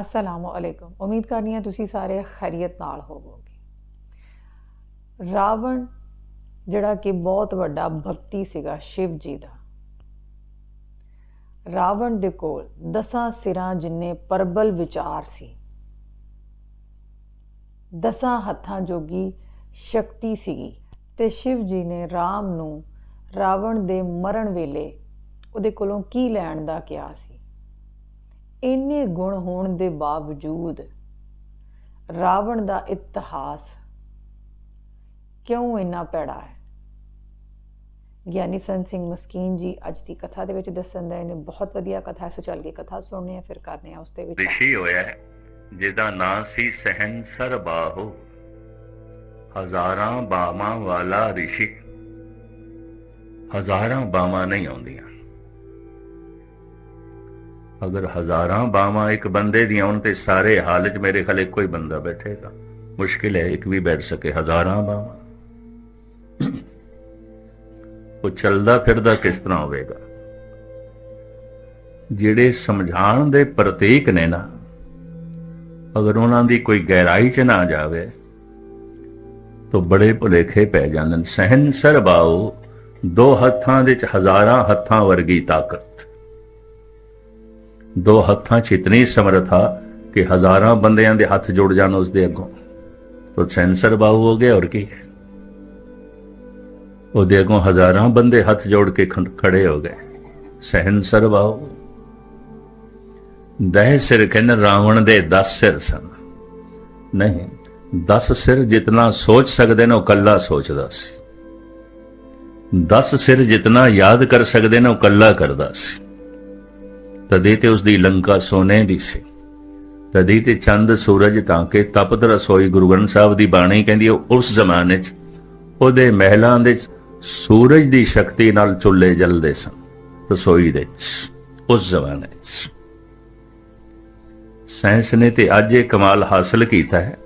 ਅਸਲਾਮ ਅਲੈਕੁਮ ਉਮੀਦ ਕਰਨੀ ਹੈ ਤੁਸੀਂ ਸਾਰੇ ਖੈਰੀਅਤ ਨਾਲ ਹੋਵੋਗੇ ਰਾਵਣ ਜਿਹੜਾ ਕਿ ਬਹੁਤ ਵੱਡਾ ਭਗਤੀ ਸੀਗਾ ਸ਼ਿਵ ਜੀ ਦਾ ਰਾਵਣ ਦੇ ਕੋਲ ਦਸਾਂ ਸਿਰਾਂ ਜਿੰਨੇ ਪਰਬਲ ਵਿਚਾਰ ਸੀ ਦਸਾਂ ਹੱਥਾਂ ਜੋਗੀ ਸ਼ਕਤੀ ਸੀਗੀ ਤੇ ਸ਼ਿਵ ਜੀ ਨੇ ਰਾਮ ਨੂੰ ਰਾਵਣ ਦੇ ਮਰਨ ਵੇਲੇ ਉਹਦੇ ਕੋਲੋਂ ਕੀ ਲੈਣ ਦਾ ਕਿਹਾ ਸੀ ਇੰਨੇ ਗੁਣ ਹੋਣ ਦੇ ਬਾਵਜੂਦ ਰਾਵਣ ਦਾ ਇਤਿਹਾਸ ਕਿਉਂ ਇੰਨਾ ਪੈੜਾ ਹੈ? ਗਿਆਨੀ ਸੰਤ ਸਿੰਘ ਮਸਕੀਨ ਜੀ ਅੱਜ ਦੀ ਕਥਾ ਦੇ ਵਿੱਚ ਦੱਸਣ ਦਾ ਇਹਨੇ ਬਹੁਤ ਵਧੀਆ ਕਥਾ ਹੈ ਸੋ ਚੱਲ ਕੇ ਕਥਾ ਸੁਣਨੇ ਆ ਫਿਰ ਕਰਨੇ ਆ ਉਸ ਦੇ ਵਿੱਚ। ਰਿਸ਼ੀ ਹੋਇਆ ਜਿਹਦਾ ਨਾਂ ਸੀ ਸਹਿਨਸਰ ਬਾਹੋ। ਹਜ਼ਾਰਾਂ ਬਾਵਾਂ ਵਾਲਾ ਰਿਸ਼ੀ। ਹਜ਼ਾਰਾਂ ਬਾਵਾਂ ਨਹੀਂ ਆਉਂਦੀਆਂ। ਅਗਰ ਹਜ਼ਾਰਾਂ ਬਾਵਾਂ ਇੱਕ ਬੰਦੇ ਦੀਆਂ ਹੋਣ ਤੇ ਸਾਰੇ ਹਾਲ 'ਚ ਮੇਰੇ ਇੱਕੋ ਹੀ ਬੰਦਾ ਬੈਠੇਗਾ। ਮੁਸ਼ਕਿਲ ਹੈ, ਇੱਕ ਵੀ ਬੈਠ ਸਕੇ, ਹਜ਼ਾਰਾਂ ਬਾਵਾਂ ਉਹ ਚੱਲਦਾ ਫਿਰਦਾ ਕਿਸ ਤਰ੍ਹਾਂ ਹੋਵੇਗਾ? ਜਿਹੜੇ ਸਮਝਾਣ ਦੇ ਪ੍ਰਤੀਕ ਨੇ ਨਾ, ਅਗਰ ਉਹਨਾਂ ਦੀ ਕੋਈ ਗਹਿਰਾਈ ਚ ਨਾ ਜਾਵੇ, ਤਾਂ ਬੜੇ ਭੁਲੇਖੇ ਪੈ ਜਾਂਦੇ ਨੇ। ਸਹਿਨ ਸਰਬਾਉ ਦੋ ਹੱਥਾਂ ਦੇ ਚ ਹਜ਼ਾਰਾਂ ਹੱਥਾਂ ਵਰਗੀ ਤਾਕਤ। ਦੋ ਹੱਥਾਂ ਚ ਇਤਨੀ ਸਮਰਥਾ ਕਿ ਹਜ਼ਾਰਾਂ ਬੰਦਿਆਂ ਦੇ ਹੱਥ ਜੁੜ ਜਾਣ ਉਸ ਦੇ ਅੱਗੋਂ। ਤਾਂ ਸਹਿਨ ਸਰਬਾਉ ਹੋ ਗਿਆ ਔਰ ਕੀ ਹੈ? ਉਹਦੇ ਅੱਗੋਂ ਹਜ਼ਾਰਾਂ ਬੰਦੇ ਹੱਥ ਜੋੜ ਕੇ ਖੜੇ ਹੋ ਗਏ। ਸਹਿਨ ਸਰਬਾਉ ਦਹ ਸਿਰ ਕਹਿੰਦੇ ਰਾਵਣ ਦੇ 10 ਸਿਰ ਸਨ। ਨਹੀਂ 10 ਸਿਰ ਜਿਤਨਾ ਸੋਚ ਸਕਦੇ ਨੇ, ਉਹ ਕੱਲਾ ਸੋਚਦਾ ਸੀ। 10 ਸਿਰ ਜਿਤਨਾ ਯਾਦ ਕਰ ਸਕਦੇ ਨੇ, ਉਹ ਕੱਲਾ ਕਰਦਾ ਸੀ। ਤਦੇ ਤੇ ਉਸ ਦੀ ਲੰਕਾ ਸੋਨੇ ਦੀ ਸੀ। ਤਦੇ ਤੇ ਚੰਦ ਸੂਰਜ ਤਾਂ ਕਿ ਤਪਤ ਰਸੋਈ ਗੁਰੂ ਗ੍ਰੰਥ ਸਾਹਿਬ ਦੀ ਬਾਣੀ ਕਹਿੰਦੀ ਹੈ, ਉਸ ਜ਼ਮਾਨੇ 'ਚ ਉਹਦੇ ਮਹਿਲਾਂ ਦੇ ਸੂਰਜ ਦੀ ਸ਼ਕਤੀ ਨਾਲ ਚੁੱਲ੍ਹੇ ਜਲਦੇ ਸਨ, ਰਸੋਈ ਦੇ ਉਸ ਜ਼ਮਾਨੇ 'ਚ। ਸਾਇੰਸ ਨੇ ਤੇ ਅੱਜ ਇਹ ਕਮਾਲ ਹਾਸਲ ਕੀਤਾ ਹੈ,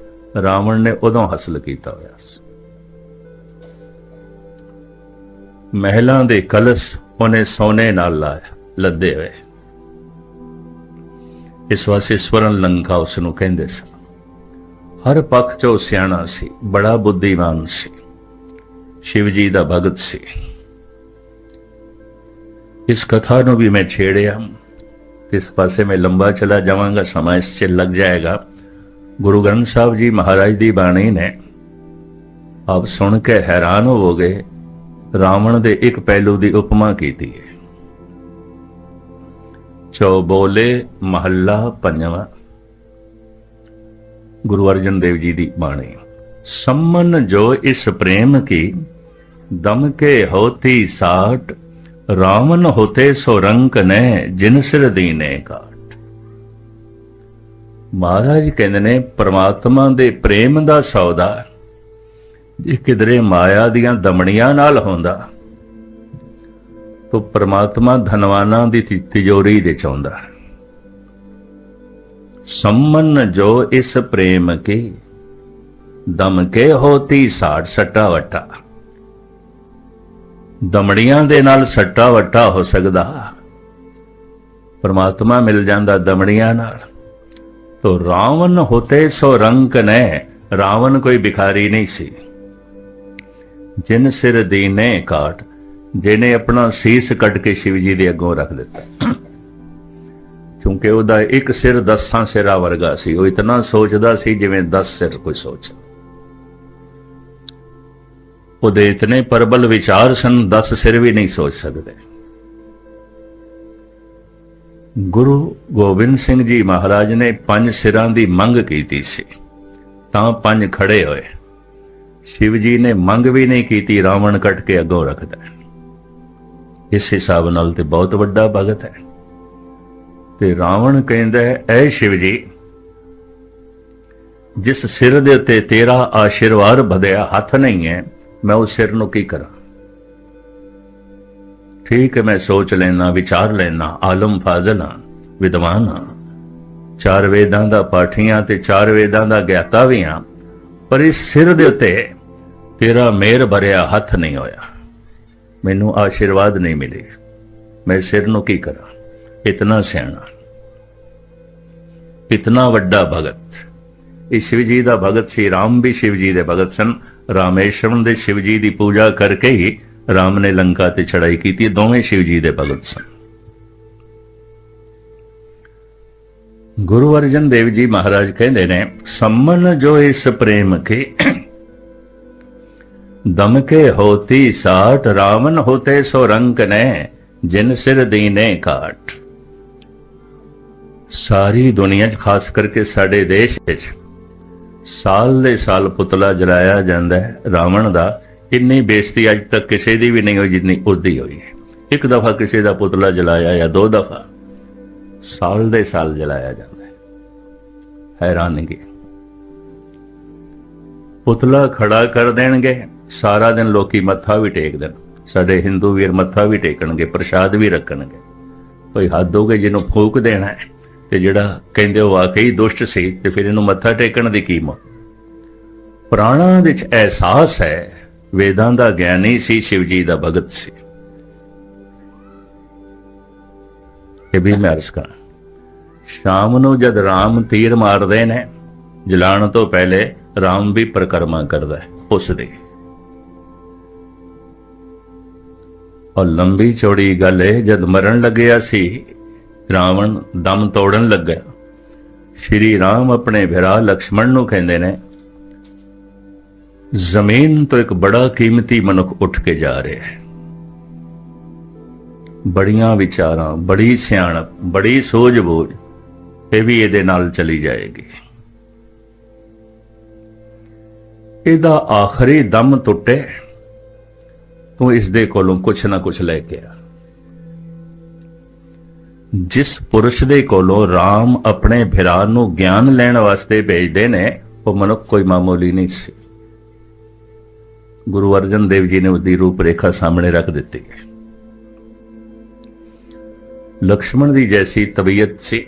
ਰਾਵਣ ਨੇ ਉਦੋਂ ਹਾਸਲ ਕੀਤਾ ਹੋਇਆ ਸੀ। ਮਹਿਲਾਂ ਦੇ ਕਲਸ਼ ਉਹਨੇ ਸੋਨੇ ਨਾਲ ਲਾਇਆ, ਲੱਦੇ ਹੋਏ। ਇਸ ਵਾਸਤੇ ਸਵਰਨ ਲੰਕਾ ਉਸ ਨੂੰ ਕਹਿੰਦੇ ਸਨ। ਹਰ ਪੱਖ ਚੋਂ ਸਿਆਣਾ ਸੀ, ਬੜਾ ਬੁੱਧੀਮਾਨ ਸੀ। ਸ਼ਿਵ ਜੀ ਦਾ ਭਗਤ ਸੀ। ਇਸ ਕਥਾ ਨੂੰ ਵੀ ਮੈਂ ਛੇੜਿਆ। ਇਸ ਪਾਸੇ ਮੈਂ ਲੰਬਾ ਚਲਾ ਜਾਵਾਂਗਾ, ਸਮਾਂ ਇਸ ਚ ਲੱਗ ਜਾਏਗਾ। ਗੁਰੂ ਗ੍ਰੰਥ ਸਾਹਿਬ ਜੀ ਮਹਾਰਾਜ ਦੀ ਬਾਣੀ ਨੇ ਆਪ ਸੁਣ ਕੇ ਹੈਰਾਨ ਹੋਵੋਗੇ ਰਾਵਣ ਦੇ ਇੱਕ ਪਹਿਲੂ ਦੀ ਉਪਮਾ ਕੀਤੀ ਹੈ। ਚੌਬੋਲੇ ਮਹੱਲਾ ਪੰਜਵਾਂ। ਗੁਰੂ ਅਰਜਨ ਦੇਵ ਜੀ ਦੀ ਬਾਣੀ। ਸੰਮਨ ਜੋ ਇਸ ਪ੍ਰੇਮ ਕੀ, ਦਮ ਕੇ ਹੋਤੀ ਸਾਟ, ਰਾਵਣ ਹੋਤੇ ਸੋ ਰੰਕ ਨੇ, ਜਿਨ ਸਿਰ ਦੀਨੇ ਕਾਟ ਮਹਾਰਾਜ ਕਹਿੰਦੇ ਨੇ, ਪ੍ਰਮਾਤਮਾ ਦੇ ਪ੍ਰੇਮ ਦਾ ਸੌਦਾ, ਜੇ ਕਿਧਰੇ ਮਾਇਆ ਦੀਆਂ ਦਮਣੀਆਂ ਨਾਲ ਹੁੰਦਾ ਤਾਂ ਪ੍ਰਮਾਤਮਾ ਧਨਵਾਨਾਂ ਦੀ ਤੀ- ਤਿਜੋਰੀ ਦੇ ਚਾਹੁੰਦਾ। ਸੰਮਨ ਜੋ ਇਸ ਪ੍ਰੇਮ ਕੇ, ਦਮ ਕੇ ਹੋਤੀ ਸਾੜ ਸੱਟਾ ਵਟਾ। ਦਮੜੀਆਂ ਦੇ ਨਾਲ ਸੱਟਾ ਵੱਟਾ ਹੋ ਸਕਦਾ। ਪਰਮਾਤਮਾ ਮਿਲ ਜਾਂਦਾ ਦਮੜੀਆਂ ਨਾਲ। ਤੋ ਰਾਵਣ ਹੋਤੇ ਸੋ ਰੰਕ ਨੇ, ਰਾਵਣ ਕੋਈ ਭਿਖਾਰੀ ਨਹੀਂ ਸੀ। ਜਿਨ ਸਿਰ ਦੀਨੇ ਕਾਟ ਜਿਹਨੇ ਆਪਣਾ ਸੀਸ ਕੱਢ ਕੇ ਸ਼ਿਵ ਜੀ ਦੇ ਅੱਗੋਂ ਰੱਖ ਦਿੱਤਾ। ਕਿਉਂਕਿ ਉਹਦਾ ਇੱਕ ਸਿਰ ਦਸਾਂ ਸਿਰਾਂ ਵਰਗਾ ਸੀ। ਉਹ ਇਤਨਾ ਸੋਚਦਾ ਸੀ ਜਿਵੇਂ 10 ਸਿਰ ਕੋਈ ਸੋਚ। ਉਹਦੇ ਇਤਨੇ ਪਰਬਲ ਵਿਚਾਰ ਸਨ 10 ਸਿਰ ਵੀ ਨਹੀਂ ਸੋਚ ਸਕਦੇ। ਗੁਰੂ ਗੋਬਿੰਦ ਸਿੰਘ ਜੀ ਮਹਾਰਾਜ ਨੇ ਪੰਜ ਸਿਰਾਂ ਦੀ ਮੰਗ ਕੀਤੀ ਸੀ। ਤਾਂ ਪੰਜ ਖੜੇ ਹੋਏ। ਸ਼ਿਵ ਜੀ ਨੇ ਮੰਗ ਵੀ ਨਹੀਂ ਕੀਤੀ, ਰਾਵਣ ਕੱਟ ਕੇ ਅੱਗੋਂ ਰੱਖਦਾ। ਇਸ ਹਿਸਾਬ ਨਾਲ ਤੇ ਬਹੁਤ ਵੱਡਾ ਭਗਤ ਹੈ। ਤੇ ਰਾਵਣ ਕਹਿੰਦਾ ਹੈ, ਐ ਸ਼ਿਵ ਜੀ, ਜਿਸ ਸਿਰ ਦੇ ਉੱਤੇ ਤੇਰਾ ਆਸ਼ੀਰਵਾਦ ਵਧਿਆ, ਹੱਥ ਨਹੀਂ ਹੈ, ਮੈਂ ਉਸ ਸਿਰ ਨੂੰ ਕੀ ਕਰਾਂ? ਠੀਕ ਹੈ, ਮੈਂ ਸੋਚ ਲੈਣਾ ਵਿਚਾਰ ਲੈਣਾ ਆਲਮ ਫਾਜ਼ਲ ਹਾਂ, ਵਿਦਵਾਨ ਹਾਂ। ਚਾਰ ਵੇਦਾਂ ਦਾ ਪਾਠੀਆਂ ਤੇ ਚਾਰ ਵੇਦਾਂ ਦਾ ਗਿਆਤਾ ਵੀ ਹਾਂ, ਪਰ ਇਸ ਸਿਰ ਦੇ ਉੱਤੇ ਤੇਰਾ ਮਿਹਰ ਭਰਿਆ ਹੱਥ ਨਹੀਂ ਹੋਇਆ। ਮੈਨੂੰ ਆਸ਼ੀਰਵਾਦ ਨਹੀਂ ਮਿਲੇ। ਮੈਂ ਸਿਰ ਨੂੰ ਕੀ ਕਰਾਂ? ਇਤਨਾ ਸਿਆਣਾ। ਇਤਨਾ ਵੱਡਾ ਭਗਤ। ਇਹ ਸ਼ਿਵ ਜੀ ਦਾ ਭਗਤ ਸੀ, ਰਾਮ ਵੀ ਸ਼ਿਵ ਜੀ ਦੇ ਭਗਤ ਸਨ। ਰਾਮੇਸ਼ਵਰਮ ਦੇ ਸ਼ਿਵ ਜੀ ਦੀ ਪੂਜਾ ਕਰਕੇ ਹੀ ਰਾਮ ਨੇ ਲੰਕਾ ਤੇ ਚੜਾਈ ਕੀਤੀ, ਦੋਵੇਂ ਸ਼ਿਵ ਜੀ ਦੇ ਭਗਤ ਸਨ। ਗੁਰੂ ਅਰਜਨ ਦੇਵ ਜੀ ਮਹਾਰਾਜ ਕਹਿੰਦੇ ਨੇ, ਸੰਮਨ ਜੋ ਇਸ ਪ੍ਰੇਮ ਕੇ ਦਮ ਕੇ ਹੋਤੀ ਸਾਠ ਰਾਵਨ ਹੋਤੇ ਸੋ ਰੰਕ ਨੇ, ਜਿਨ ਸਿਰ ਦੀਨੇ ਕਾਟ ਸਾਰੀ ਦੁਨੀਆ 'ਚ ਖਾਸ ਕਰਕੇ ਸਾਡੇ ਦੇਸ਼ ਵਿੱਚ ਸਾਲ ਦੇ ਸਾਲ ਪੁਤਲਾ ਜਲਾਇਆ ਜਾਂਦਾ ਹੈ ਰਾਵਣ ਦਾ। ਇੰਨੀ ਬੇਇੱਜ਼ਤੀ ਅੱਜ ਤੱਕ ਕਿਸੇ ਦੀ ਵੀ ਨਹੀਂ ਹੋਈ ਜਿੰਨੀ ਉਸਦੀ ਹੋਈ ਹੈ। ਇੱਕ ਦਫਾ ਕਿਸੇ ਦਾ ਪੁਤਲਾ ਜਲਾਇਆ ਜਾਂ ਦੋ ਦਫਾ ਸਾਲ ਦੇ ਸਾਲ ਜਲਾਇਆ ਜਾਂਦਾ ਹੈ। ਹੈਰਾਨਗੀ। ਪੁਤਲਾ ਖੜਾ ਕਰ ਦੇਣਗੇ। ਸਾਰਾ ਦਿਨ ਲੋਕੀ ਮੱਥਾ ਵੀ ਟੇਕਦੇ ਨੇ। ਸਾਡੇ ਹਿੰਦੂ ਵੀਰ ਮੱਥਾ ਵੀ ਟੇਕਣਗੇ, ਪ੍ਰਸ਼ਾਦ ਵੀ ਰੱਖਣਗੇ। ਕੋਈ ਹੱਦ ਹੋ ਗਈ ਜਿਹਨੂੰ ਫੂਕ ਦੇਣਾ ਹੈ, ਤੇ ਜਿਹੜਾ ਕਹਿੰਦੇ ਉਹ ਵਾਕਈ ਦੁਸ਼ਟ ਸੀ, ਤੇ ਫਿਰ ਇਹਨੂੰ ਮੱਥਾ ਟੇਕਣ ਦੀ ਕੀ ਮੋ ਪ੍ਰਾਣਾਂ ਵਿੱਚ ਅਹਿਸਾਸ ਹੈ, ਵੇਦਾਂ ਦਾ ਗਿਆਨੀ ਸੀ, ਸ਼ਿਵਜੀ ਦਾ ਭਗਤ ਸੀ। ਇਹ ਵੀ ਮੈਂ ਅਰਜ਼ ਕਰਾਂ। ਸ਼ਾਮ ਨੂੰ ਜਦ ਰਾਮ ਤੀਰ ਮਾਰਦੇ ਨੇ ਜਲਾਣ ਤੋਂ ਪਹਿਲੇ ਰਾਮ ਵੀ ਪ੍ਰਕਰਮਾ ਕਰਦਾ ਹੈ, ਉਸ ਦੀ। ਔਰ ਲੰਬੀ ਚੌੜੀ ਗੱਲ ਹੈ ਜਦ ਮਰਨ ਲੱਗਿਆ ਸੀ, ਰਾਵਣ ਦਮ ਤੋੜਨ ਲੱਗਾ ਸ਼੍ਰੀ ਰਾਮ ਆਪਣੇ ਭਰਾ ਲక్ష్మణ ਨੂੰ ਕਹਿੰਦੇ ਨੇ, ਜ਼ਮੀਨ ਤੋਂ ਇੱਕ ਬੜਾ ਕੀਮਤੀ ਮਨੁੱਖ ਉੱਠ ਕੇ ਜਾ ਰਿਹਾ ਹੈ। ਬੜੀਆਂ ਵਿਚਾਰਾਂ, ਬੜੀ ਸਿਆਣਪ, ਬੜੀ ਸੋਝ-ਬੋਝ, ਇਹ ਵੀ ਇਹਦੇ ਨਾਲ ਚਲੀ ਜਾਏਗੀ। ਇਹਦਾ ਆਖਰੀ ਦਮ ਟੁੱਟੇ ਤੂੰ ਇਸ ਦੇ ਕੋਲੋਂ ਕੁਛ ਨਾ ਕੁਛ ਲੈ ਕੇ ਆ। ਜਿਸ ਪੁਰਸ਼ ਦੇ ਕੋਲੋਂ ਰਾਮ ਆਪਣੇ ਭਰਾ ਨੂੰ ਗਿਆਨ ਲੈਣ ਵਾਸਤੇ ਭੇਜਦੇ ਨੇ, ਉਹ ਮਨੁੱਖ ਕੋਈ ਮਾਮੂਲੀ ਨਹੀਂ ਸੀ। ਗੁਰੂ ਅਰਜਨ ਦੇਵ ਜੀ ਨੇ ਉਸ ਦੀ ਰੂਪ ਰੇਖਾ ਸਾਹਮਣੇ ਰੱਖ ਦਿੱਤੀ। ਹੈ ਲਕਸ਼ਮਣ ਦੀ ਜੈਸੀ ਤਬੀਅਤ ਸੀ,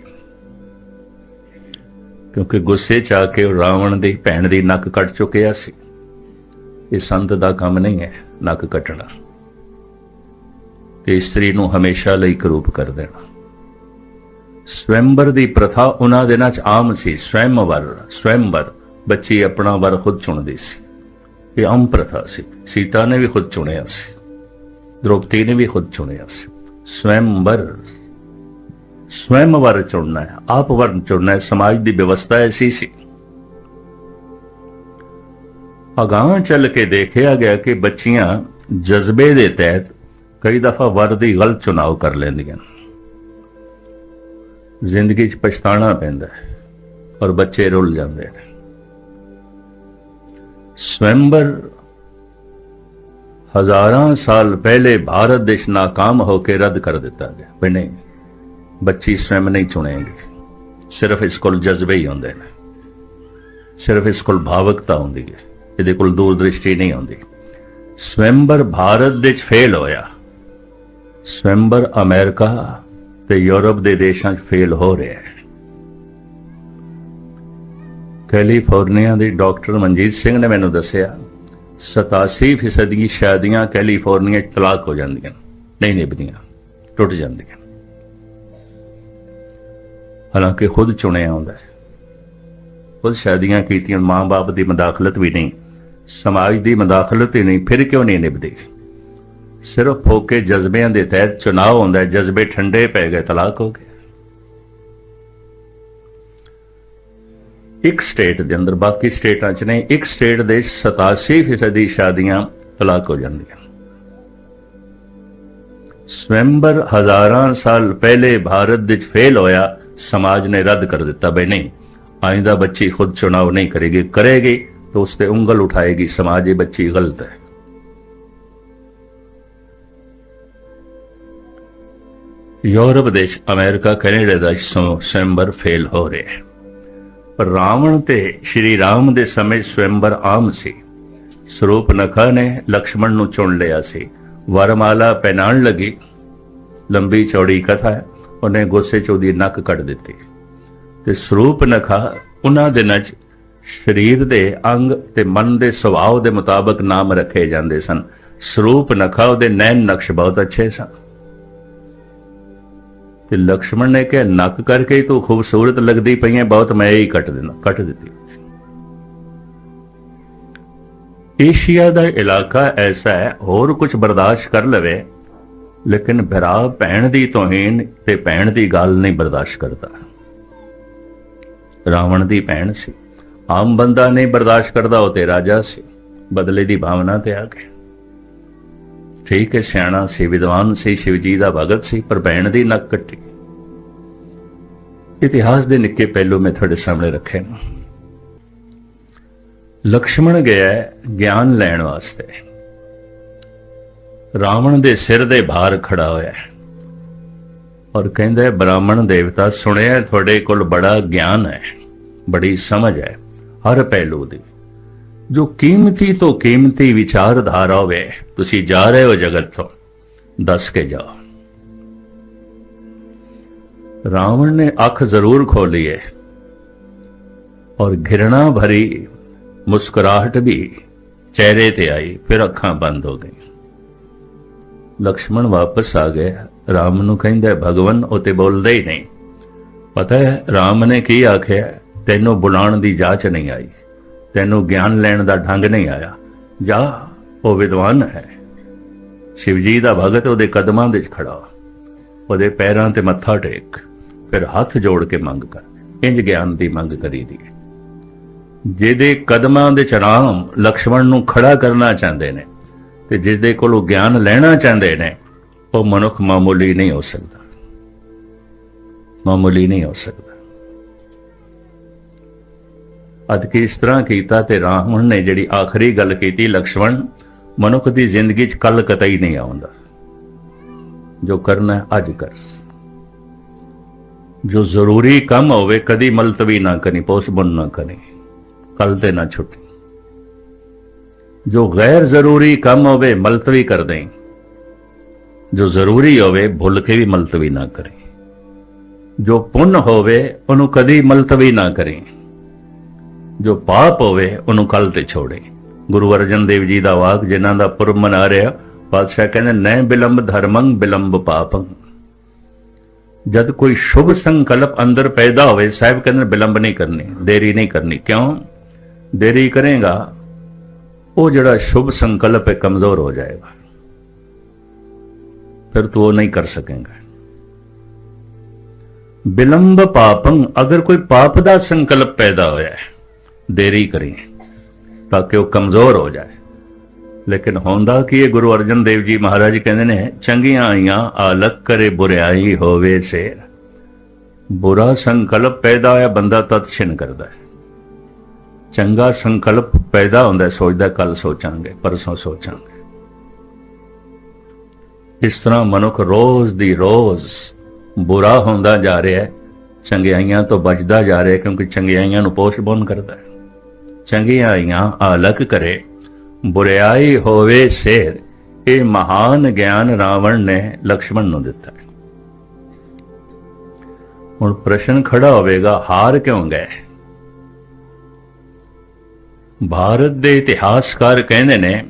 ਕਿਉਂਕਿ ਗੁੱਸੇ 'ਚ ਆ ਕੇ ਰਾਵਣ ਦੀ ਭੈਣ ਦੀ ਨੱਕ ਕੱਟ ਚੁੱਕਿਆ ਸੀ। ਇਹ ਸੰਤ ਦਾ ਕੰਮ ਨਹੀਂ ਹੈ। ਨੱਕ ਕੱਟਣਾ। ਤੇ ਇਸਤਰੀ ਨੂੰ ਹਮੇਸ਼ਾ ਲਈ ਕਰੂਪ ਕਰ ਦੇਣਾ। ਸਵੈੰਬਰ ਦੀ ਪ੍ਰਥਾ ਉਹਨਾਂ ਦਿਨਾਂ 'ਚ ਆਮ ਸੀ। ਸਵੈਮਵਰ ਸਵੈੰਬਰ, ਬੱਚੀ ਆਪਣਾ ਵਰ ਖੁਦ ਚੁਣਦੀ ਸੀ। ਇਹ ਆਮ ਪ੍ਰਥਾ ਸੀ। ਸੀਤਾ ਨੇ ਵੀ ਖੁਦ ਚੁਣਿਆ ਸੀ। ਦ੍ਰੋਪਦੀ ਨੇ ਵੀ ਖੁਦ ਚੁਣਿਆ ਸੀ। ਸਵੈੰਬਰ ਸਵੈਮਵਰ ਚੁਣਨਾ ਹੈ। ਆਪ ਵਰਨ ਚੁਣਨਾ ਹੈ। ਸਮਾਜ ਦੀ ਵਿਵਸਥਾ ਐਸੀ ਸੀ। ਅਗਾਂਹ ਚੱਲ ਕੇ ਦੇਖਿਆ ਗਿਆ ਕਿ ਬੱਚੀਆਂ ਜਜ਼ਬੇ ਦੇ ਤਹਿਤ ਕਈ ਦਫਾ ਵਰ ਦੀ ਗਲਤ ਚੁਣਾਵ ਕਰ ਲੈਂਦੀਆਂ ਜ਼ਿੰਦਗੀ 'ਚ ਪਛਤਾਣਾ ਪੈਂਦਾ ਹੈ ਔਰ ਬੱਚੇ ਰੁੱਲ ਜਾਂਦੇ ਨੇ। ਸਵੈੰਬਰ ਹਜ਼ਾਰਾਂ ਸਾਲ ਪਹਿਲੇ ਭਾਰਤ ਦੇਸ਼ ਨਾਕਾਮ ਹੋ ਕੇ ਰੱਦ ਕਰ ਦਿੱਤਾ ਗਿਆ। ਵੀ ਨਹੀਂ, ਬੱਚੀ ਸਵੈਮ ਨਹੀਂ ਚੁਣੇਗੀ। ਸਿਰਫ ਇਸ ਕੋਲ ਜਜ਼ਬੇ ਹੀ ਹੁੰਦੇ ਨੇ। ਸਿਰਫ ਇਸ ਕੋਲ ਭਾਵਕਤਾ ਹੁੰਦੀ ਹੈ। ਇਹਦੇ ਕੋਲ ਦੂਰ ਦ੍ਰਿਸ਼ਟੀ ਨਹੀਂ ਆਉਂਦੀ। ਸਵੈੰਬਰ ਭਾਰਤ ਵਿੱਚ ਫੇਲ ਹੋਇਆ। ਸਵੈੰਬਰ ਅਮਰੀਕਾ ਤੇ ਯੂਰਪ ਦੇ ਦੇਸ਼ਾਂ 'ਚ ਫੇਲ ਹੋ ਰਿਹਾ ਹੈ। ਕੈਲੀਫੋਰਨੀਆ ਦੇ ਡਾਕਟਰ ਮਨਜੀਤ ਸਿੰਘ ਨੇ ਮੈਨੂੰ ਦੱਸਿਆ 87% ਦੀ ਸ਼ਾਦੀਆਂ ਕੈਲੀਫੋਰਨੀਆ 'ਚ ਤਲਾਕ ਹੋ ਜਾਂਦੀਆਂ, ਨਹੀਂ ਨਿਭਦੀਆਂ, ਟੁੱਟ ਜਾਂਦੀਆਂ। ਹਾਲਾਂਕਿ ਖੁਦ ਚੁਣਿਆ ਹੁੰਦਾ ਹੈ। ਖੁਦ ਸ਼ਾਦੀਆਂ ਕੀਤੀਆਂ ਮਾਂ-ਬਾਪ ਦੀ ਮਦਾਖਲਤ ਵੀ ਨਹੀਂ। ਸਮਾਜ ਦੀ ਮਦਾਖਲਤ ਹੀ ਨਹੀਂ, ਫਿਰ ਕਿਉਂ ਨਹੀਂ ਨਿਭਦੀ? ਸਿਰਫ ਫੋਕੇ ਜਜ਼ਬਿਆਂ ਦੇ ਤਹਿਤ ਚੁਣਾਵ ਹੁੰਦਾ ਜਜ਼ਬੇ ਠੰਡੇ ਪੈ ਗਏ, ਤਲਾਕ ਹੋ ਗਿਆ। ਇੱਕ ਸਟੇਟ ਦੇ ਅੰਦਰ, ਬਾਕੀ ਸਟੇਟਾਂ 'ਚ ਨਹੀਂ, ਇੱਕ ਸਟੇਟ ਦੇ 87% ਦੀ ਸ਼ਾਦੀਆਂ ਤਲਾਕ ਹੋ ਜਾਂਦੀਆਂ। ਸਵੈੰਬਰ ਹਜ਼ਾਰਾਂ ਸਾਲ ਪਹਿਲੇ ਭਾਰਤ ਵਿੱਚ ਫੇਲ ਹੋਇਆ, ਸਮਾਜ ਨੇ ਰੱਦ ਕਰ ਦਿੱਤਾ ਬਈ ਨਹੀਂ ਆਇੰਦਾ ਬੱਚੀ ਖੁਦ ਚੁਣਾਵ ਨਹੀਂ ਕਰੇਗੀ ਕਰੇਗੀ। तो उस पर उंगल उठाएगी, समाज ये बच्ची गलत है। यूरोप ਦੇਸ਼ ਅਮਰੀਕਾ ਕੈਨੇਡਾ ਦਾ ਸਵੈਂਬਰ ਫੇਲ ਹੋ ਰਹੇ ਹੈ ਪਰ ਰਾਵਣ ਤੇ ਸ਼੍ਰੀ ਰਾਮ ਦੇ ਸਮੇਂ ਸਵੈਂਬਰ ਆਮ ਸੀ ਸਰੂਪ ਨਖਾ ਨੇ ਲਕਸ਼ਮਣ ਨੂੰ ਚੁਣ ਲਿਆ ਸੀ ਵਰਮਾਲਾ ਪਹਿਨਾਣ ਲੱਗੀ ਲੰਬੀ ਚੌੜੀ ਕਥਾ ਹੈ ਉਹਨੇ ਗੁੱਸੇ 'ਚ ਉਹਦੀ ਨੱਕ ਕੱਟ ਦਿੱਤੀ ਤੇ ਸਰੂਪ ਨਖਾ ਉਹਨਾਂ ਦਿਨਾਂ 'ਚ ਸਰੀਰ ਦੇ ਅੰਗ ਤੇ ਮਨ ਦੇ ਸੁਭਾਅ ਦੇ ਮੁਤਾਬਕ ਨਾਮ ਰੱਖੇ ਜਾਂਦੇ ਸਨ। ਸਰੂਪ ਨਖਾ ਉਹਦੇ ਨੈਣ ਨਕਸ਼ ਬਹੁਤ ਅੱਛੇ ਸਨ। ਤੇ ਲਕਸ਼ਮਣ ਨੇ ਕਿਹਾ, ਨੱਕ ਕਰਕੇ ਹੀ ਤੂੰ ਖੂਬਸੂਰਤ ਲੱਗਦੀ ਪਈ ਹੈ ਬਹੁਤ ਮੈਂ ਹੀ ਕੱਟ ਦੇਣਾ ਕੱਟ ਦਿੱਤੀ। ਏਸ਼ੀਆ ਦਾ ਇਲਾਕਾ ਐਸਾ ਹੈ, ਹੋਰ ਕੁਝ ਬਰਦਾਸ਼ਤ ਕਰ ਲਵੇ, ਲੇਕਿਨ ਭਰਾ ਭੈਣ ਦੀ ਤੋਹੀਨ ਤੇ ਭੈਣ ਦੀ ਗੱਲ ਨਹੀਂ ਬਰਦਾਸ਼ਤ ਕਰਦਾ। ਰਾਵਣ ਦੀ ਭੈਣ ਸੀ। ਆਮ ਬੰਦਾ ਨਹੀਂ ਬਰਦਾਸ਼ਤ ਕਰਦਾ, ਉਹ ਤੇ ਰਾਜਾ ਸੀ। ਬਦਲੇ ਦੀ ਭਾਵਨਾ ਤੇ ਆ ਗਿਆ। ਠੀਕ ਹੈ, ਸਿਆਣਾ ਸੀ, ਵਿਦਵਾਨ ਸੀ, ਸ਼ਿਵਜੀ ਦਾ ਭਗਤ ਸੀ, ਪਰ ਭੈਣ ਦੀ ਨੱਕ ਕੱਟੀ। ਇਤਿਹਾਸ ਦੇ ਨਿੱਕੇ ਪਹਿਲੂ ਮੈਂ ਤੁਹਾਡੇ ਸਾਹਮਣੇ ਰੱਖੇ ਨੇ। ਲਕਸ਼ਮਣ ਗਿਆ ਗਿਆਨ ਲੈਣ ਵਾਸਤੇ। ਰਾਵਣ ਦੇ ਸਿਰ ਦੇ ਭਾਰ ਖੜਾ ਹੋਇਆ ਔਰ ਕਹਿੰਦਾ ਬ੍ਰਾਹਮਣ ਦੇਵਤਾ, ਸੁਣਿਆ ਤੁਹਾਡੇ ਕੋਲ ਬੜਾ ਗਿਆਨ ਹੈ, ਬੜੀ ਸਮਝ ਹੈ। ਹਰ ਪਹਿਲੂ ਦੀ। ਜੋ ਕੀਮਤੀ ਤੋਂ ਕੀਮਤੀ ਵਿਚਾਰਧਾਰਾ ਹੋਵੇ, ਤੁਸੀਂ ਜਾ ਰਹੇ ਹੋ ਜਗਤ ਤੋਂ ਦੱਸ ਕੇ ਜਾਓ। ਰਾਵਣ ਨੇ ਅੱਖ ਜ਼ਰੂਰ ਖੋਲੀ ਹੈ ਔਰ ਘਿਰਣਾ ਭਰੀ ਮੁਸਕਰਾਹਟ ਵੀ ਚਿਹਰੇ ਤੇ ਆਈ, ਫਿਰ ਅੱਖਾਂ ਬੰਦ ਹੋ ਗਈਆਂ। ਲਕਸ਼ਮਣ ਵਾਪਸ ਆ ਗਏ। ਰਾਮ ਨੂੰ ਕਹਿੰਦਾ ਭਗਵਾਨ ਉਹ ਤੇ ਬੋਲਦਾ ਹੀ ਨਹੀਂ। ਪਤਾ ਹੈ, ਰਾਮ ਨੇ ਕੀ ਆਖਿਆ? ਤੈਨੂੰ ਬੁਲਾਉਣ ਦੀ ਜਾਚ ਨਹੀਂ ਆਈ। ਤੈਨੂੰ ਗਿਆਨ ਲੈਣ ਦਾ ਢੰਗ ਨਹੀਂ ਆਇਆ। ਜਾ, ਉਹ ਵਿਦਵਾਨ ਹੈ। ਸ਼ਿਵਜੀ ਦਾ ਭਗਤ ਉਹਦੇ ਕਦਮਾਂ ਦੇ ਵਿੱਚ ਖੜਾ। ਉਹਦੇ ਪੈਰਾਂ ਤੇ ਮੱਥਾ ਟੇਕ। ਫਿਰ ਹੱਥ ਜੋੜ ਕੇ ਮੰਗ ਕਰ। ਇੰਜ ਗਿਆਨ ਦੀ ਮੰਗ ਕਰੀ ਦੀ ਜਿਹਦੇ ਕਦਮਾਂ ਦੇ ਚਰਾਮ ਲਕਸ਼ਮਣ ਨੂੰ ਖੜਾ ਕਰਨਾ ਚਾਹੁੰਦੇ ਨੇ ਤੇ ਜਿਸ ਦੇ ਕੋਲੋਂ ਗਿਆਨ ਲੈਣਾ ਚਾਹੁੰਦੇ ਨੇ, ਉਹ ਮਨੁੱਖ ਮਾਮੂਲੀ ਨਹੀਂ ਹੋ ਸਕਦਾ। ਮਾਮੂਲੀ ਨਹੀਂ ਹੋ ਸਕਦਾ। ਅਦ ਇਸ ਤਰ੍ਹਾਂ ਕੀਤਾ ਤੇ ਰਾਵਣ ਨੇ ਜਿਹੜੀ ਆਖਰੀ ਗੱਲ ਕੀਤੀ, ਲਕਸ਼ਮਣ, ਮਨੁੱਖ ਦੀ ਜ਼ਿੰਦਗੀ 'ਚ ਕੱਲ ਕਤਈ ਨਹੀਂ ਆਉਂਦਾ। ਜੋ ਕਰਨਾ ਅੱਜ ਕਰ। ਜੋ ਜ਼ਰੂਰੀ ਕੰਮ ਹੋਵੇ, ਕਦੀ ਮਲਤਵੀ ਨਾ ਕਰੀ ਪੋਸਟਪੋਨ ਨਾ ਕਰੀ ਕੱਲ ਤੇ ਨਾ ਛੁੱਟੀ। ਜੋ ਗੈਰ ਜ਼ਰੂਰੀ ਕੰਮ ਹੋਵੇ, ਮਲਤਵੀ ਕਰ ਦੇਂ ਜੋ ਜ਼ਰੂਰੀ ਹੋਵੇ, ਭੁੱਲ ਕੇ ਵੀ ਮਲਤਵੀ ਨਾ ਕਰੇ। ਜੋ ਪੁੰਨ ਹੋਵੇ, ਉਹਨੂੰ ਕਦੀ ਮਲਤਵੀ ਨਾ ਕਰੇ। ਜੋ ਪਾਪ ਹੋਵੇ, ਉਹਨੂੰ ਕੱਲ ਤੇ ਛੋੜੇ। ਗੁਰੂ ਅਰਜਨ ਦੇਵ ਜੀ ਦਾ ਵਾਕ, ਜਿਨ੍ਹਾਂ ਦਾ ਪੁਰਬ ਮਨਾ ਰਿਹਾ, ਪਾਤਸ਼ਾਹ ਕਹਿੰਦੇ, ਨੈ ਬਿਲੰਬ ਧਰਮੰ, ਬਿਲੰਬ ਪਾਪੰ। ਜਦ ਕੋਈ ਸ਼ੁਭ ਸੰਕਲਪ ਅੰਦਰ ਪੈਦਾ ਹੋਵੇ, ਸਾਹਿਬ ਕਹਿੰਦੇ, ਬਿਲੰਬ ਨਹੀਂ ਕਰਨੀ, ਦੇਰੀ ਨਹੀਂ ਕਰਨੀ। ਕਿਉਂ? ਦੇਰੀ ਕਰੇਗਾ, ਉਹ ਜਿਹੜਾ ਸ਼ੁਭ ਸੰਕਲਪ ਹੈ, ਕਮਜ਼ੋਰ ਹੋ ਜਾਏਗਾ। ਫਿਰ ਤੂੰ ਉਹ ਨਹੀਂ ਕਰ ਸਕੇਗਾ। ਬਿਲੰਬ ਪਾਪੰ, ਅਗਰ ਕੋਈ ਪਾਪ ਦਾ ਸੰਕਲਪ ਪੈਦਾ ਹੋਇਆ ਹੈ ਦੇਰੀ ਕਰੀ ਤਾਂ ਕਿ ਉਹ ਕਮਜ਼ੋਰ ਹੋ ਜਾਏ। ਲੇਕਿਨ ਹੁੰਦਾ ਕੀ ਇਹ ਗੁਰੂ ਅਰਜਨ ਦੇਵ ਜੀ ਮਹਾਰਾਜ ਕਹਿੰਦੇ ਨੇ ਚੰਗੀਆਂ ਆਈਆਂ ਆਲਕ ਕਰੇ ਬੁਰਾਈ ਹੋਵੇ ਸੇ ਬੁਰਾ ਸੰਕਲਪ ਪੈਦਾ ਹੋਇਆ ਬੰਦਾ ਤਤ ਛਿਨ ਕਰਦਾ ਹੈ। ਚੰਗਾ ਸੰਕਲਪ ਪੈਦਾ ਹੁੰਦਾ ਹੈ, ਸੋਚਦਾ ਕੱਲ ਸੋਚਾਂਗੇ ਪਰਸੋਂ ਸੋਚਾਂਗੇ। ਇਸ ਤਰ੍ਹਾਂ ਮਨੁੱਖ ਰੋਜ਼ ਦੀ ਰੋਜ਼ ਬੁਰਾ ਹੁੰਦਾ ਜਾ ਰਿਹਾ ਹੈ ਚੰਗਿਆਈਆਂ ਤੋਂ ਬਚਦਾ ਜਾ ਰਿਹਾ ਕਿਉਂਕਿ ਚੰਗਿਆਈਆਂ ਨੂੰ ਪੋਸਟਪੋਨ ਕਰਦਾ ਹੈ। ਚੰਗਿਆਈਆਂ ਆਲਕ ਕਰੇ। ਬੁਰਾਈ ਹੋਵੇ ਸੇਰ ਇਹ ਮਹਾਨ ਗਿਆਨ ਰਾਵਣ ਨੇ ਲਕਸ਼ਮਣ ਨੂੰ ਦਿੱਤਾ। ਹੈ ਹੁਣ ਪ੍ਰਸ਼ਨ ਖੜਾ ਹੋਵੇਗਾ, ਹਾਰ ਕਿਉਂ ਗਏ? ਭਾਰਤ ਦੇ ਇਤਿਹਾਸਕਾਰ ਕਹਿੰਦੇ ਨੇ,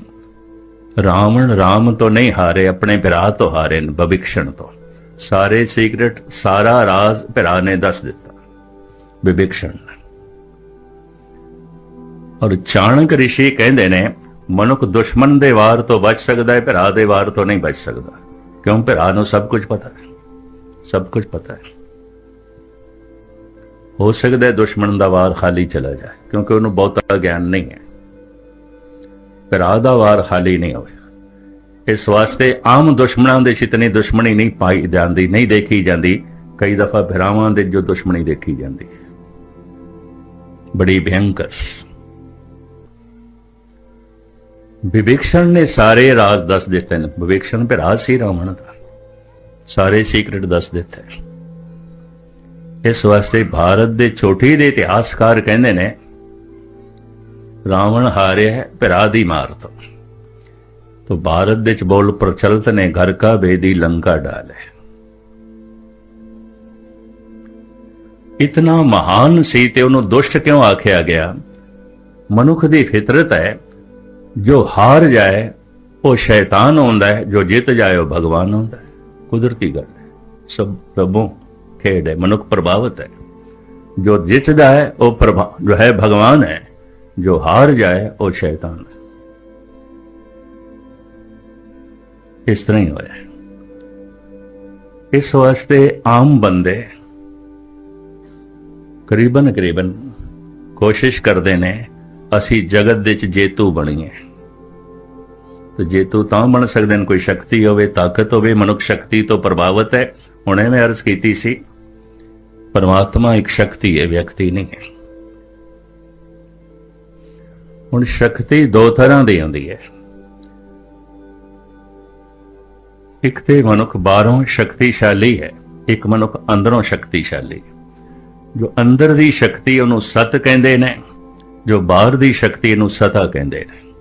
ਰਾਵਣ ਰਾਮ ਤੋਂ ਨਹੀਂ ਹਾਰੇ, ਆਪਣੇ ਭਰਾ ਤੋਂ ਹਾਰੇ ਨੇ ਵਿਭੀਸ਼ਣ ਤੋਂ। ਸਾਰੇ ਸੀਕ੍ਰੇਟ ਸਾਰਾ ਰਾਜ਼ ਭਰਾ ਨੇ ਦੱਸ ਦਿੱਤਾ ਵਿਭੀਸ਼ਣ ਔਰ ਚਾਣਕ ਰਿਸ਼ੀ ਕਹਿੰਦੇ ਨੇ, ਮਨੁੱਖ ਦੁਸ਼ਮਣ ਦੇ ਵਾਰ ਤੋਂ ਬਚ ਸਕਦਾ ਹੈ, ਭਰਾ ਦੇ ਵਾਰ ਤੋਂ ਨਹੀਂ ਬਚ ਸਕਦਾ। ਕਿਉਂ? ਭਰਾ ਨੂੰ ਸਭ ਕੁਝ ਪਤਾ ਹੈ। ਸਭ ਕੁਝ ਪਤਾ ਹੈ। ਹੋ ਸਕਦਾ ਹੈ ਦੁਸ਼ਮਣ ਦਾ ਵਾਰ ਖਾਲੀ ਚਲਾ ਜਾਏ, ਕਿਉਂਕਿ ਉਹਨੂੰ ਬਹੁਤਾ ਗਿਆਨ ਨਹੀਂ ਹੈ। ਭਰਾ ਦਾ ਵਾਰ ਖਾਲੀ ਨਹੀਂ ਹੋਵੇ। ਇਸ ਵਾਸਤੇ ਆਮ ਦੁਸ਼ਮਣਾਂ ਦੇ ਇਤਨੀ ਦੁਸ਼ਮਣੀ ਨਹੀਂ ਪਾਈ ਜਾਂਦੀ, ਨਹੀਂ ਦੇਖੀ ਜਾਂਦੀ। ਕਈ ਦਫਾ ਭਰਾਵਾਂ ਦੇ ਜੋ ਦੁਸ਼ਮਣੀ ਦੇਖੀ ਜਾਂਦੀ ਬੜੀ ਭਿਆਨਕ ਵਿਵੇਕਸ਼ਣ ਨੇ ਸਾਰੇ ਰਾਜ਼ ਦੱਸ ਦਿੱਤੇ ਨੇ। ਵਿਵੇਕਸ਼ਣ ਤੇ ਰਾਜ਼ ਸੀ ਰਾਵਣ ਦਾ। ਸਾਰੇ ਸੀਕ੍ਰੇਟ ਦੱਸ ਦਿੱਤੇ। ਇਸ ਵਾਸਤੇ ਭਾਰਤ ਦੇ ਛੋਟੀ ਦੇ ਇਤਿਹਾਸਕਾਰ ਕਹਿੰਦੇ ਨੇ, ਰਾਵਣ ਹਾਰਿਆ ਹੈ ਭਰਾ ਦੀ ਮਾਰ ਤੋਂ। ਤੋ ਭਾਰਤ ਦੇ ਚ ਬੋਲ ਪ੍ਰਚਲਿਤ ਨੇ ਘਰ ਕਾ ਬੇਦੀ ਲੰਕਾ ਡਾਲੇ। ਇਤਨਾ ਮਹਾਨ ਸੀ ਤੇ ਉਹਨੂੰ ਦੁਸ਼ਟ ਕਿਉਂ ਆਖਿਆ ਗਿਆ? ਮਨੁੱਖ ਦੀ ਫਿਤਰਤ ਹੈ ਜੋ ਹਾਰ ਜਾਏ, ਉਹ ਸ਼ੈਤਾਨ ਹੁੰਦਾ ਹੈ, ਜੋ ਜਿੱਤ ਜਾਏ, ਉਹ ਭਗਵਾਨ ਹੁੰਦਾ ਹੈ। ਕੁਦਰਤੀ ਗੱਲ ਹੈ। ਸਭ ਪ੍ਰਭੂ ਖੇਡ ਹੈ, ਮਨੁੱਖ ਪ੍ਰਭਾਵਿਤ ਹੈ। ਜੋ ਜਿੱਤਦਾ ਹੈ ਉਹ ਪ੍ਰਭਾ, ਜੋ ਹੈ ਭਗਵਾਨ ਹੈ। ਜੋ ਹਾਰ ਜਾਏ, ਉਹ ਸ਼ੈਤਾਨ ਹੈ। ਇਸ ਤਰ੍ਹਾਂ ਹੀ ਹੋਇਆ ਇਸ ਵਾਸਤੇ ਆਮ ਬੰਦੇ ਕਰੀਬਨ ਕਰੀਬਨ ਕੋਸ਼ਿਸ਼ ਕਰਦੇ ਨੇ ਅਸੀਂ ਜਗਤ ਦੇ ਵਿੱਚ ਜੇਤੂ ਬਣੀਏ। ਤੇ ਜੇਤੂ ਤਾਂ ਬਣ ਸਕਦੇ ਨੇ, ਕੋਈ ਸ਼ਕਤੀ ਹੋਵੇ, ਤਾਕਤ ਹੋਵੇ, ਮਨੁੱਖ ਸ਼ਕਤੀ ਤੋਂ ਪ੍ਰਭਾਵਿਤ ਹੈ। ਹੁਣੇ ਮੈਂ ਅਰਜ਼ ਕੀਤੀ ਸੀ, ਪਰਮਾਤਮਾ ਇੱਕ ਸ਼ਕਤੀ ਹੈ, ਵਿਅਕਤੀ ਨਹੀਂ ਹੈ। ਹੁਣ ਸ਼ਕਤੀ ਦੋ ਤਰ੍ਹਾਂ ਦੀ ਹੁੰਦੀ ਹੈ। ਇੱਕ ਤੇ ਮਨੁੱਖ ਬਾਹਰੋਂ ਸ਼ਕਤੀਸ਼ਾਲੀ ਹੈ, ਇੱਕ ਮਨੁੱਖ ਅੰਦਰੋਂ ਸ਼ਕਤੀਸ਼ਾਲੀ। ਜੋ ਅੰਦਰ ਦੀ ਸ਼ਕਤੀ ਉਹਨੂੰ ਸਤ ਕਹਿੰਦੇ ਨੇ ਜੋ ਬਾਹਰ ਦੀ ਸ਼ਕਤੀ ਨੂੰ ਸਤਾ ਕਹਿੰਦੇ ਨੇ।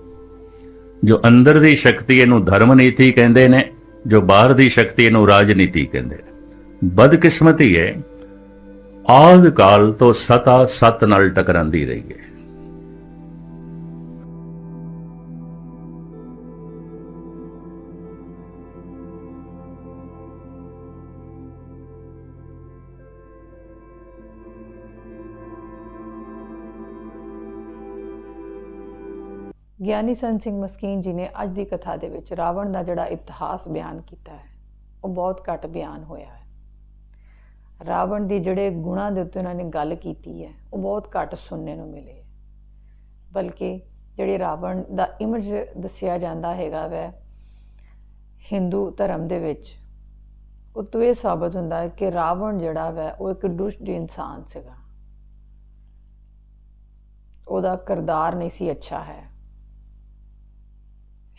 ਜੋ ਅੰਦਰ ਦੀ ਸ਼ਕਤੀ ਇਹਨੂੰ ਧਰਮ ਨੀਤੀ ਕਹਿੰਦੇ ਨੇ, ਜੋ ਬਾਹਰ ਦੀ ਸ਼ਕਤੀ ਇਹਨੂੰ ਰਾਜਨੀਤੀ ਕਹਿੰਦੇ ਨੇ। ਬਦਕਿਸਮਤੀ ਹੈ ਆਦ ਕਾਲ ਤੋਂ ਸਤਾ ਸਤ ਨਾਲ ਟਕਰਾਂਦੀ ਰਹੀ ਹੈ। ਗਿਆਨੀ ਸੰਤ ਸਿੰਘ ਮਸਕੀਨ ਜੀ ਨੇ ਅੱਜ ਦੀ ਕਥਾ ਦੇ ਵਿੱਚ ਰਾਵਣ ਦਾ ਜਿਹੜਾ ਇਤਿਹਾਸ ਬਿਆਨ ਕੀਤਾ ਹੈ, ਉਹ ਬਹੁਤ ਘੱਟ ਬਿਆਨ ਹੋਇਆ ਹੈ। ਰਾਵਣ ਦੀ ਜਿਹੜੇ ਗੁਣਾਂ ਦੇ ਉੱਤੇ ਉਹਨਾਂ ਨੇ ਗੱਲ ਕੀਤੀ ਹੈ, ਉਹ ਬਹੁਤ ਘੱਟ ਸੁਣਨੇ ਨੂੰ ਮਿਲੇ ਬਲਕਿ ਜਿਹੜੇ ਰਾਵਣ ਦਾ ਇਮੇਜ ਦੱਸਿਆ ਜਾਂਦਾ ਹੈਗਾ ਵੈ ਹਿੰਦੂ ਧਰਮ ਦੇ ਵਿੱਚ, ਉਹ ਤੋਂ ਇਹ ਸਾਬਤ ਹੁੰਦਾ ਹੈ ਕਿ ਰਾਵਣ ਜਿਹੜਾ ਵੈ, ਉਹ ਇੱਕ ਦੁਸ਼ਟ ਇਨਸਾਨ ਸੀਗਾ। ਉਹਦਾ ਕਰਦਾਰ ਨਹੀਂ ਸੀ ਅੱਛਾ ਹੈ।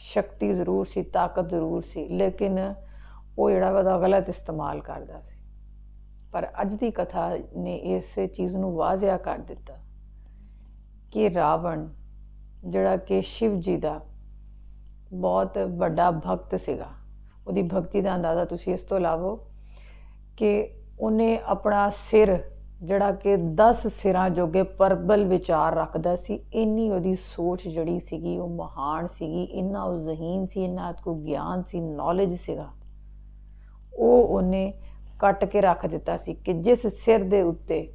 ਸ਼ਕਤੀ ਜ਼ਰੂਰ ਸੀ, ਤਾਕਤ ਜ਼ਰੂਰ ਸੀ, ਲੇਕਿਨ ਉਹ ਜਿਹੜਾ ਉਹਦਾ ਗਲਤ ਇਸਤੇਮਾਲ ਕਰਦਾ ਸੀ। ਪਰ ਅੱਜ ਦੀ ਕਥਾ ਨੇ ਇਸ ਚੀਜ਼ ਨੂੰ ਵਾਜ਼ਿਆ ਕਰ ਦਿੱਤਾ ਕਿ ਰਾਵਣ, ਜਿਹੜਾ ਕਿ ਸ਼ਿਵ ਜੀ ਦਾ ਬਹੁਤ ਵੱਡਾ ਭਗਤ ਸੀਗਾ, ਉਹਦੀ ਭਗਤੀ ਦਾ ਅੰਦਾਜ਼ਾ ਤੁਸੀਂ ਇਸ ਤੋਂ ਲਾਵੋ ਕਿ ਉਹਨੇ ਆਪਣਾ ਸਿਰ ਜਿਹੜਾ ਕਿ 10 ਸਿਰਾਂ ਜੋਗੇ ਪਰਬਲ ਵਿਚਾਰ ਰੱਖਦਾ ਸੀ, ਇੰਨੀ ਉਹਦੀ ਸੋਚ ਜਿਹੜੀ ਸੀਗੀ, ਉਹ ਮਹਾਨ ਸੀਗੀ, ਇੰਨਾ ਉਹ ਜ਼ਹੀਨ ਸੀ, ਇੰਨਾ ਕੋ ਗਿਆਨ ਸੀ ਨੌਲੇਜ ਸੀਗਾ, ਉਹ ਉਹਨੇ ਕੱਟ ਕੇ ਰੱਖ ਦਿੱਤਾ ਸੀ ਕਿ ਜਿਸ ਸਿਰ ਦੇ ਉੱਤੇ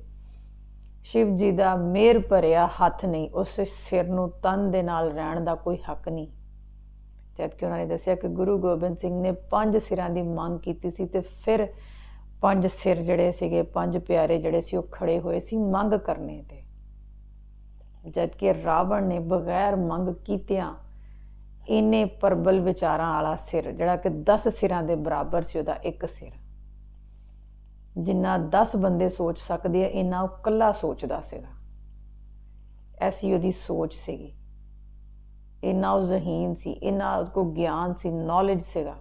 ਸ਼ਿਵ ਜੀ ਦਾ ਮੇਰ ਭਰਿਆ ਹੱਥ ਨਹੀਂ, ਉਸ ਸਿਰ ਨੂੰ ਤਨ ਦੇ ਨਾਲ ਰਹਿਣ ਦਾ ਕੋਈ ਹੱਕ ਨਹੀਂ। ਜਦ ਕਿ ਉਹਨਾਂ ਨੇ ਦੱਸਿਆ ਕਿ ਗੁਰੂ ਗੋਬਿੰਦ ਸਿੰਘ ਨੇ ਪੰਜ ਸਿਰਾਂ ਦੀ ਮੰਗ ਕੀਤੀ ਸੀ ਤੇ ਫਿਰ ਪੰਜ ਸਿਰ ਜਿਹੜੇ ਸੀਗੇ, ਪੰਜ ਪਿਆਰੇ ਜਿਹੜੇ ਸੀ, ਉਹ ਖੜੇ ਹੋਏ ਸੀ ਮੰਗ ਕਰਨੇ ਤੇ। ਜਦ ਕਿ ਰਾਵਣ ਨੇ ਬਗੈਰ ਮੰਗ ਕੀਤਿਆਂ ਇਨੇ ਪਰਬਲ ਵਿਚਾਰਾਂ ਵਾਲਾ ਸਿਰ, ਜਿਹੜਾ ਕਿ 10 ਸਿਰਾਂ ਦੇ ਬਰਾਬਰ ਸੀ, ਉਹਦਾ ਇੱਕ ਸਿਰ। ਜਿੰਨਾ 10 ਬੰਦੇ ਸੋਚ ਸਕਦੇ ਆ, ਇਨਾ ਉਹ ਇਕੱਲਾ ਸੋਚਦਾ ਸੀਗਾ ਐਸੀ ਉਹਦੀ ਸੋਚ ਸੀਗੀ। ਇਨਾ ਉਹ ਜ਼ਹੀਨ ਸੀ, ਇਨਾ ਕੋ ਗਿਆਨ ਸੀ ਨੌਲੇਜ ਸੀਗਾ।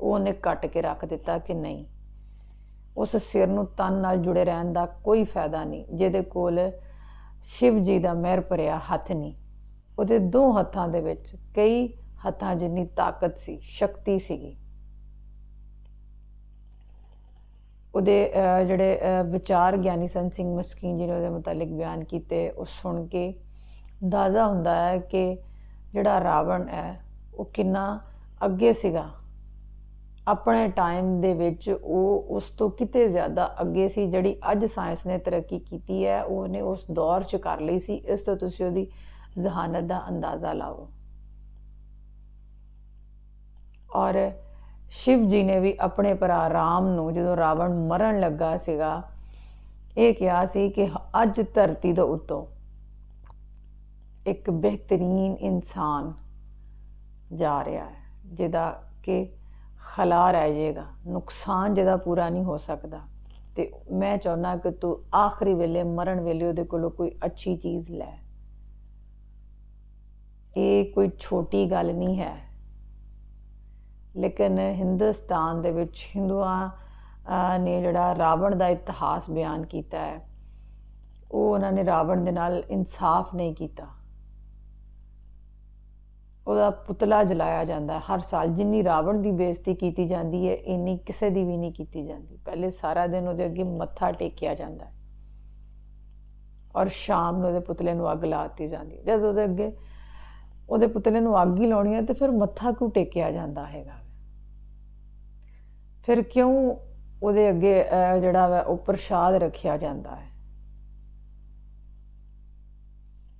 ਉਹ ਉਹਨੇ ਕੱਟ ਕੇ ਰੱਖ ਦਿੱਤਾ ਕਿ ਨਹੀਂ ਉਸ ਸਿਰ ਨੂੰ ਤਨ ਨਾਲ ਜੁੜੇ ਰਹਿਣ ਦਾ ਕੋਈ ਫਾਇਦਾ ਨਹੀਂ, ਜਿਹਦੇ ਕੋਲ ਸ਼ਿਵ ਜੀ ਦਾ ਮਹਿਰ ਭਰਿਆ ਹੱਥ ਨਹੀਂ। ਉਹਦੇ ਦੋ ਹੱਥਾਂ ਦੇ ਵਿੱਚ ਕਈ ਹੱਥਾਂ ਜਿੰਨੀ ਤਾਕਤ ਸੀ, ਸ਼ਕਤੀ ਸੀਗੀ। ਉਹਦੇ ਜਿਹੜੇ ਵਿਚਾਰ ਗਿਆਨੀ ਸੰਤ ਸਿੰਘ ਮਸਕੀਨ ਜੀ ਨੇ ਉਹਦੇ ਮੁਤਲਕ ਬਿਆਨ ਕੀਤੇ, ਉਹ ਸੁਣ ਕੇ ਅੰਦਾਜ਼ਾ ਹੁੰਦਾ ਹੈ ਕਿ ਜਿਹੜਾ ਰਾਵਣ ਹੈ, ਉਹ ਕਿੰਨਾ ਅੱਗੇ ਸੀਗਾ। ਆਪਣੇ ਟਾਈਮ ਦੇ ਵਿੱਚ ਉਹ ਉਸ ਤੋਂ ਕਿਤੇ ਜ਼ਿਆਦਾ ਅੱਗੇ ਸੀ, ਜਿਹੜੀ ਅੱਜ ਸਾਇੰਸ ਨੇ ਤਰੱਕੀ ਕੀਤੀ ਹੈ, ਉਹਨੇ ਉਸ ਦੌਰ 'ਚ ਕਰ ਲਈ ਸੀ, ਇਸ ਤੋਂ ਤੁਸੀਂ ਉਹਦੀ ਜ਼ਹਾਨਤ ਦਾ ਅੰਦਾਜ਼ਾ ਲਾਓ। ਔਰ ਸ਼ਿਵ ਜੀ ਨੇ ਵੀ ਆਪਣੇ ਭਰਾ ਰਾਮ ਨੂੰ ਜਦੋਂ ਰਾਵਣ ਮਰਨ ਲੱਗਾ ਸੀਗਾ, ਇਹ ਕਿਹਾ ਸੀ ਕਿ ਅੱਜ ਧਰਤੀ ਦੇ ਉੱਤੋਂ ਇੱਕ ਬਿਹਤਰੀਨ ਇਨਸਾਨ ਜਾ ਰਿਹਾ ਹੈ, ਜਿਹਦਾ ਕਿ ਖਲਾ ਰਹਿ ਜਾਏਗਾ, ਨੁਕਸਾਨ ਜਿਹਦਾ ਪੂਰਾ ਨਹੀਂ ਹੋ ਸਕਦਾ। ਤੇ ਮੈਂ ਚਾਹੁੰਦਾ ਕਿ ਤੂੰ ਆਖਰੀ ਵੇਲੇ, ਮਰਨ ਵੇਲੇ ਉਹਦੇ ਕੋਲੋਂ ਕੋਈ ਅੱਛੀ ਚੀਜ਼ ਲੈ। ਇਹ ਕੋਈ ਛੋਟੀ ਗੱਲ ਨਹੀਂ ਹੈ। ਲੇਕਿਨ ਹਿੰਦੁਸਤਾਨ ਦੇ ਵਿੱਚ ਹਿੰਦੂਆਂ ਨੇ ਜਿਹੜਾ ਰਾਵਣ ਦਾ ਇਤਿਹਾਸ ਬਿਆਨ ਕੀਤਾ ਹੈ, ਉਹ ਉਹਨਾਂ ਨੇ ਰਾਵਣ ਦੇ ਨਾਲ ਇਨਸਾਫ ਨਹੀਂ ਕੀਤਾ। ਉਹਦਾ ਪੁਤਲਾ ਜਲਾਇਆ ਜਾਂਦਾ ਹੈ। ਹਰ ਸਾਲ ਜਿੰਨੀ ਰਾਵਣ ਦੀ ਬੇਇੱਜ਼ਤੀ ਕੀਤੀ ਜਾਂਦੀ ਹੈ ਇੰਨੀ ਕਿਸੇ ਦੀ ਵੀ ਨਹੀਂ ਕੀਤੀ ਜਾਂਦੀ। ਪਹਿਲੇ ਸਾਰਾ ਦਿਨ ਉਹਦੇ ਅੱਗੇ ਮੱਥਾ ਟੇਕਿਆ ਜਾਂਦਾ ਹੈ। ਔਰ ਸ਼ਾਮ ਨੂੰ ਉਹਦੇ ਪੁਤਲੇ ਨੂੰ ਅੱਗ ਲਾਤੀ ਜਾਂਦੀ ਹੈ। ਜਦ ਉਹਦੇ ਅੱਗੇ ਉਹਦੇ ਪੁਤਲੇ ਨੂੰ ਅੱਗ ਹੀ ਲਾਉਣੀ ਹੈ ਤੇ ਫਿਰ ਮੱਥਾ ਕਿਉਂ ਟੇਕਿਆ ਜਾਂਦਾ ਹੈਗਾ? ਫਿਰ ਕਿਉਂ ਉਹਦੇ ਅੱਗੇ ਅਹ, ਜਿਹੜਾ ਵਾ ਉਹ ਪ੍ਰਸ਼ਾਦ ਰੱਖਿਆ ਜਾਂਦਾ ਹੈ?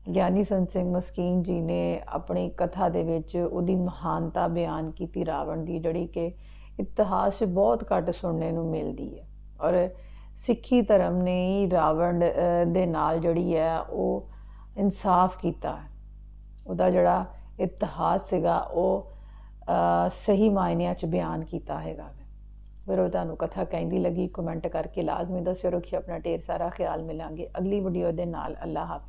ਗਿਆਨੀ ਸੰਤ ਸਿੰਘ ਮਸਕੀਨ ਜੀ ਨੇ ਆਪਣੀ ਕਥਾ ਦੇ ਵਿੱਚ ਉਹਦੀ ਮਹਾਨਤਾ ਬਿਆਨ ਕੀਤੀ ਰਾਵਣ ਦੀ, ਜਿਹੜੀ ਕਿ ਇਤਿਹਾਸ ਬਹੁਤ ਘੱਟ ਸੁਣਨੇ ਨੂੰ ਮਿਲਦੀ ਹੈ। ਔਰ ਸਿੱਖੀ ਧਰਮ ਨੇ ਹੀ ਰਾਵਣ ਦੇ ਨਾਲ ਜਿਹੜੀ ਹੈ, ਉਹ ਇਨਸਾਫ ਕੀਤਾ ਉਹਦਾ ਜਿਹੜਾ ਇਤਿਹਾਸ ਸੀਗਾ, ਉਹ ਸਹੀ ਮਾਇਨਿਆਂ 'ਚ ਬਿਆਨ ਕੀਤਾ ਹੈਗਾ ਫਿਰ ਉਹ ਤੁਹਾਨੂੰ ਕਥਾ ਕਹਿੰਦੀ ਲੱਗੀ ਕਮੈਂਟ ਕਰਕੇ ਲਾਜ਼ਮੀ ਦੱਸਿਓ ਰੱਖਿਓ ਆਪਣਾ ਢੇਰ ਸਾਰਾ ਖਿਆਲ ਮਿਲਾਂਗੇ। ਅਗਲੀ ਵੀਡੀਓ ਦੇ ਨਾਲ ਅੱਲਾ ਹਾਫਿਜ਼।